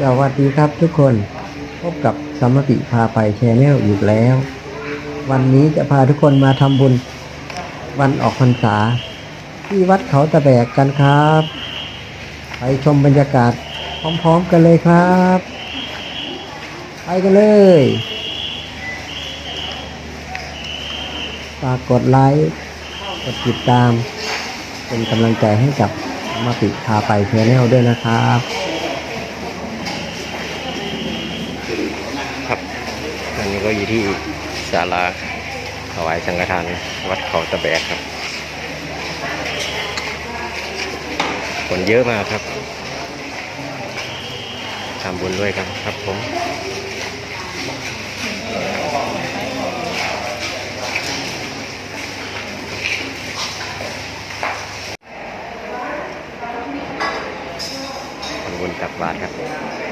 สวัสดีครับทุกคนพบกับสมติพาไปแชนแนลอีกแล้ว วันนี้จะพาทุกคนมาทำบุญ วันออกพรรษา ที่วัดเขาตะแบกกันครับ ไปชมบรรยากาศพร้อมๆกันเลยครับ ไปกันเลยฝากกดไลค์กดติดตาม เป็นกำลังใจให้กับมาติพาไปแชนแนลด้วยนะครับ ครับ อันนี้ก็อยู่ที่ศาลาถวายสังฆทานวัดเขาตะแบกครับคนเยอะมากครับทำบุญด้วยกันครับผมทำบุญตักบาตรครับ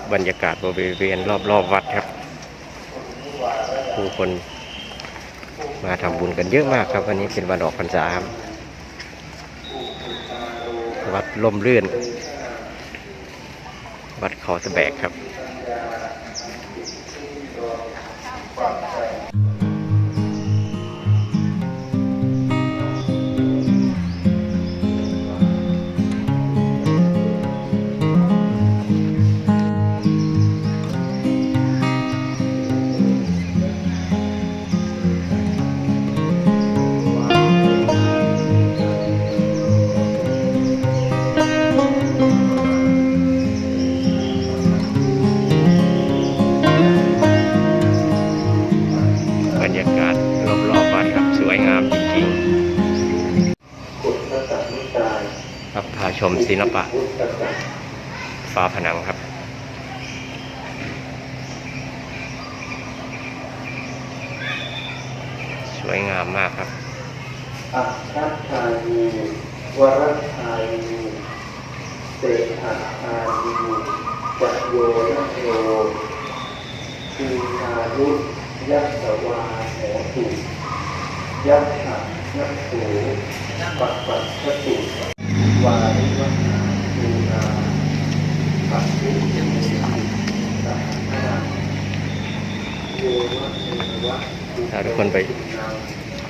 บบรรยากาศบริเวณรอบๆวัดครับ ผู้คนมาทำบุญกันเยอะมากครับวันนี้เป็นวันออกพรรษาครับวัดล่มรื่นวัดเขาสะแบกครับ พาชมศิลปะฝาผนังครับ สวยงามมากครับอัคคานีวรทานีเศรษฐาทานีจัโยนโยทีชายุยัสวาโหตุยัสสะยัสสูปัสปัสสตุ วาริวัฒนาดูนาปัสสุจิมุสิสัพพะโยวะเทวะทุกคนไป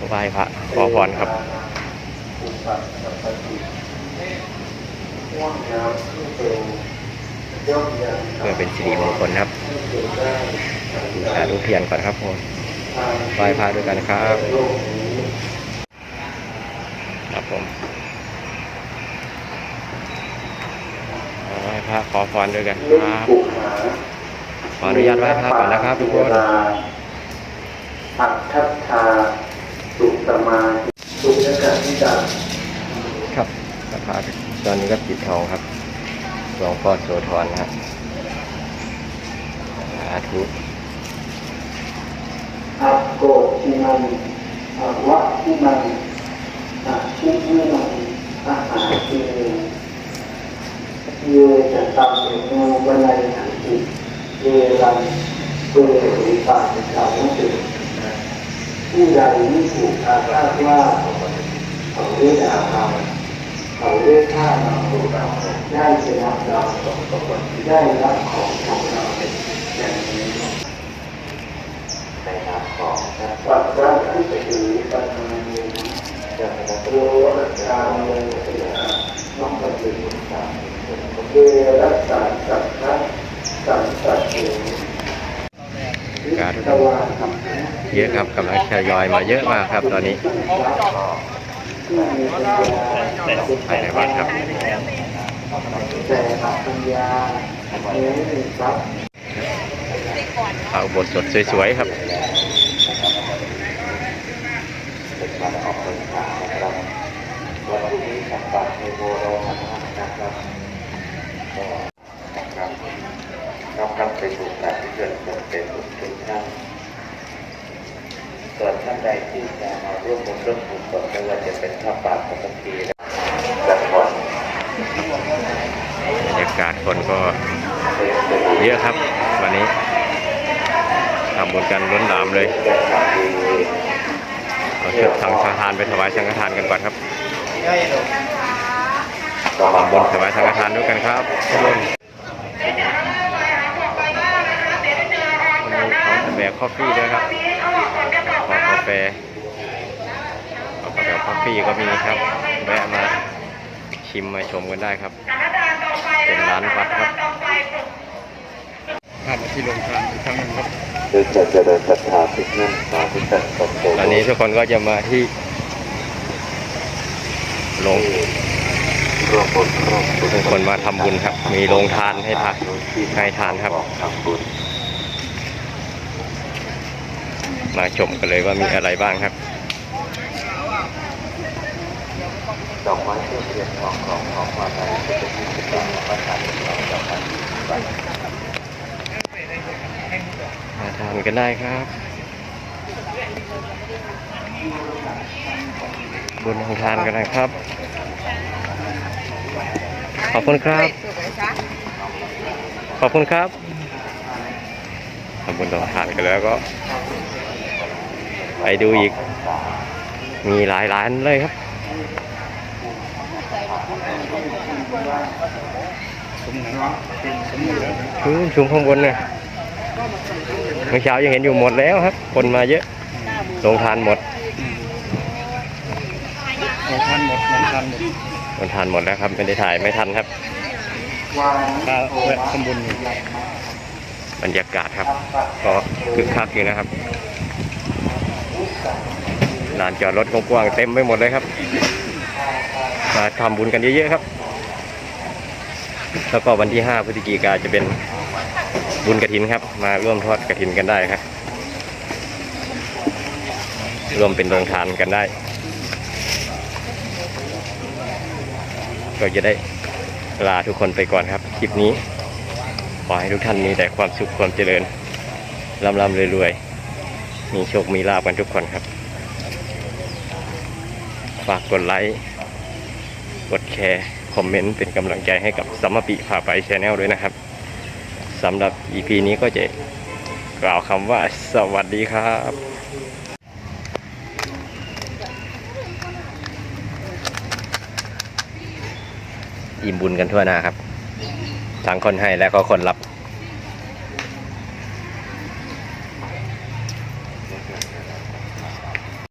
ไหว้พระขอพรครับเพื่อเป็นสิริมงคลครับบูชาดูเทียนก่อนครับผมไหว้พระด้วยกันครับ ครับผมไหว้พ ระขอพรด้วยกันครับขออนุญาตไหว้พระก่อนนะครับทุกคนอัตถัตถาสุสมาธิสุญญกาธิดาครับพระพาตอนนี้ก็ปิดทองครับหลวงพ่อโสธรนะครับสาธุอัปโกทิมันอวะทิมันอะชิมิมันอะหาทิมิเยจะตัง โนวนัยขันติเยรันเปริปาติสาวติผู้ใดไม่ถูกอาฆาตว่าเขาเรียกอาฆาตเขาเรียกฆ่าเราได้ชนะเราได้รับของของเราอย่างนี้ในนามของวัดพระผู้ถือปัญญาเนจะรู้รักาเมืองเสียน้องปฏิบัติตามเวรักษาสัพพะสัมสัตถุตวาธรรม เยอะครับกำลังทยอยมาเยอะมากครับตอนนี้ไปัญญาภายในวัดครับแต่ปัญญาเน้นทสถสวยๆครับวันออกพรรษานะครับวันพรุ่งนี้สัปดาห์ในโบโรนะครับก็นะครับน้อมรับไปสู่การที่เกิดผลเป็นทุกทุกท่านส่วนท่าน ใดที่จะมาร่วมบุญร่วมกุศลไม่ว่าจะเป็นข้าป่าปกติและผลบรรยากาศคนก็เยอะครับ วันนี้ทำบุญกันล้นหลามเลยเราชุดสังฆทานไปถวายสังฆทานกันก่อนครับทำบุญถวายสังฆทานด้วยกันครับทุกคนวันนี้เขาแบกคอฟฟี่ด้วยครับ แฟขอกาแฟคอฟฟี่ก็มีครับ แวะมาชิมมาชมกันได้ครับ เป็นร้านวัดครับภาพที่ลงทานอีกครั้งหนึงครับด้วยจะเจริญศรัทธาทุกนั่นสาธุสัตว์สมโภตอนนี้ทุกคนก็จะมาที่โรงร่วมบุญร่วมบุญทุกคนมาทำบุญครับ มีโรงทานให้ทานให้ทานครับ ทำบุญ มาชมกันเลยว่ามีอะไรบ้างครับดอกไม้ทียนเทียนทองของของมาลัยจะเป็นที่ติดต่อประทานของดอกไม้มาทานกันได้ครับ บุญของทานกันนะครับ ขอบคุณครับ ขอบคุณครับทำบุญขอทานกันแล้วก็ ไปดูอีก มีหลายร้านเลยครับชุมชุมข้างบนเนี่ยเมื่อเช้ายังเห็นอยู่หมดแล้วครับ คนมาเยอะลงทานหมดเราทานหมดมันทานหมดลงทานหมดแล้วครับไม่ได้ถ่ายไม่ทันครับถ้าแวะทำบุญอยู่บรรยากาศครับ ก็คึกคักอยู่นะครับ ลานจอดรถกว้างๆเต็มไปหมดเลยครับ มาทำบุญกันเยอะๆครับ แล้วก็วันที่ 5พฤศจิกาจะเป็นบุญกระถินครับ มาร่วมทอดกระถินกันได้ครับ ร่วมเป็นโรงทานกันได้ ก็จะได้ลาทุกคนไปก่อนครับ คลิปนี้ ขอให้ทุกท่านมีแต่ความสุขความเจริญร่ำร่ำรวยๆ มีโชคมีลาภกันทุกคนครับ ฝากกดไลค์กดแชร์คอมเมนต์เป็นกำลังใจให้กับสัมมปิพาไปชแนลด้วยนะครับสำหรับ EP นี้ก็จะกล่าวคำว่าสวัสดีครับอิ่มบุญกันทั่วหน้าครับ ทั้งคนให้และก็คนรับ